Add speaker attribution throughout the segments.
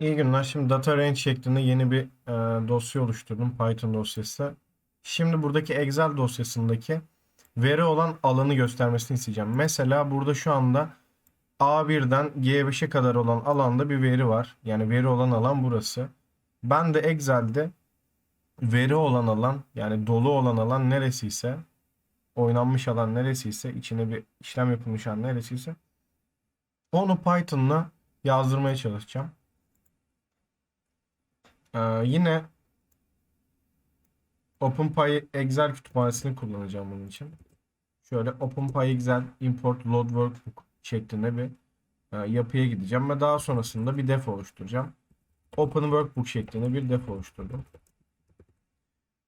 Speaker 1: İyi günler. Şimdi data range şeklinde yeni bir e, dosya oluşturdum. Python dosyası. Şimdi buradaki Excel dosyasındaki veri olan alanı göstermesini isteyeceğim. Mesela burada şu anda A1'den G5'e kadar olan alanda bir veri var. Yani veri olan alan burası. Ben de Excel'de veri olan alan yani dolu olan alan neresiyse oynanmış alan neresiyse içine bir işlem yapılmış alan neresiyse onu Python'la yazdırmaya çalışacağım. Ee, yine OpenPy Excel kütüphanesini kullanacağım bunun için. Şöyle OpenPy Excel import load workbook şeklinde bir e, yapıya gideceğim ve daha sonrasında bir def oluşturacağım. Open workbook şeklinde bir def oluşturdum.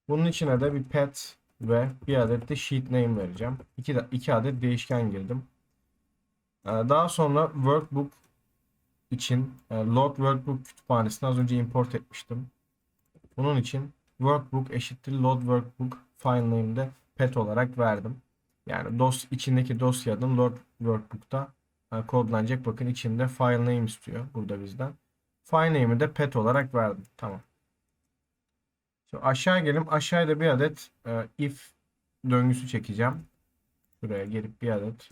Speaker 1: Bunun içine de bir pet ve bir adet de sheet name vereceğim. İki, iki adet değişken girdim. Ee, daha sonra workbook için e, load workbook kütüphanesini az önce import etmiştim. Bunun için workbook eşittir load workbook file name'de pet olarak verdim. Yani dos içindeki dosya adım load workbook'ta e, kodlanacak. Bakın içinde file name istiyor burada bizden. File name'i de pet olarak verdim. Tamam. Şimdi aşağı gelelim. Aşağıda bir adet e, if döngüsü çekeceğim. Şuraya gelip bir adet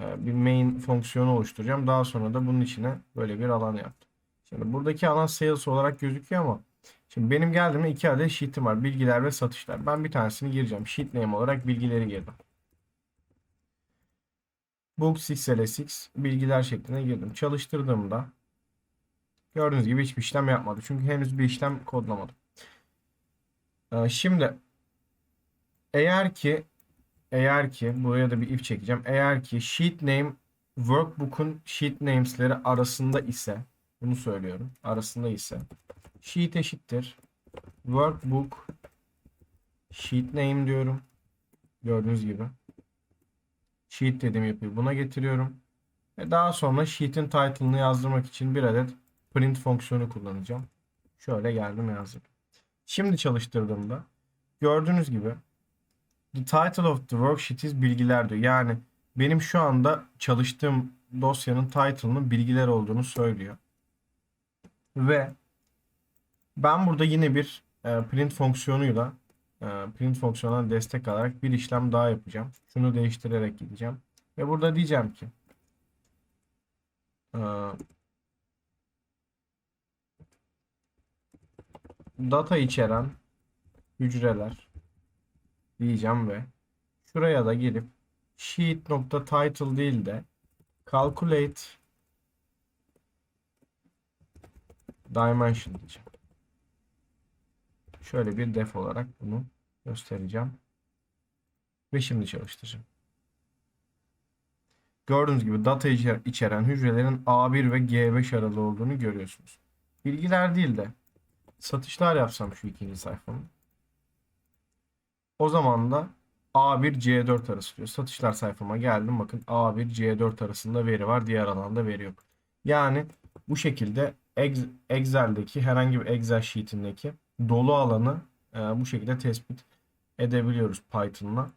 Speaker 1: bir main fonksiyonu oluşturacağım. Daha sonra da bunun içine böyle bir alan yaptım. Şimdi buradaki alan sales olarak gözüküyor ama şimdi benim geldiğimde iki adet sheet'im var. Bilgiler ve satışlar. Ben bir tanesini gireceğim. Sheet name olarak bilgileri girdim. Book 6LS6 bilgiler şeklinde girdim. Çalıştırdığımda gördüğünüz gibi hiçbir işlem yapmadı. Çünkü henüz bir işlem kodlamadım. Ee, Şimdi eğer ki eğer ki buraya da bir if çekeceğim. Eğer ki sheet name workbook'un sheet names'leri arasında ise bunu söylüyorum. Arasında ise sheet eşittir workbook sheet name diyorum. Gördüğünüz gibi. Sheet dediğim yapıyı buna getiriyorum. Ve daha sonra sheet'in title'ını yazdırmak için bir adet print fonksiyonu kullanacağım. Şöyle geldim yazdım. Şimdi çalıştırdığımda gördüğünüz gibi The title of the worksheet is bilgiler diyor. Yani benim şu anda çalıştığım dosyanın title'ının bilgiler olduğunu söylüyor. Ve ben burada yine bir e, print fonksiyonuyla e, print fonksiyonuna destek alarak bir işlem daha yapacağım. Şunu değiştirerek gideceğim. Ve burada diyeceğim ki e, data içeren hücreler diyeceğim ve şuraya da gelip sheet.title değil de calculate dimension diyeceğim. Şöyle bir def olarak bunu göstereceğim. Ve şimdi çalıştıracağım. Gördüğünüz gibi data içer- içeren hücrelerin A1 ve G5 aralığı olduğunu görüyorsunuz. Bilgiler değil de satışlar yapsam şu ikinci sayfamı. O zaman da A1 C4 arası diyor. Satışlar sayfama geldim. Bakın A1 C4 arasında veri var. Diğer alanda veri yok. Yani bu şekilde Ex- Excel'deki herhangi bir Excel sheet'indeki dolu alanı e, bu şekilde tespit edebiliyoruz Python'la.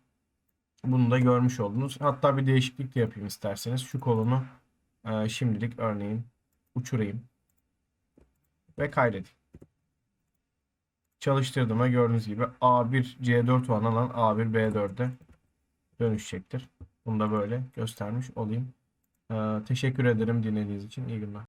Speaker 1: Bunu da görmüş oldunuz. Hatta bir değişiklik de yapayım isterseniz. Şu kolonu e, şimdilik örneğin uçurayım. Ve kaydedeyim çalıştırdığımda gördüğünüz gibi A1 C4 olan alan A1 B4'e dönüşecektir. Bunu da böyle göstermiş olayım. Ee, teşekkür ederim dinlediğiniz için. İyi günler.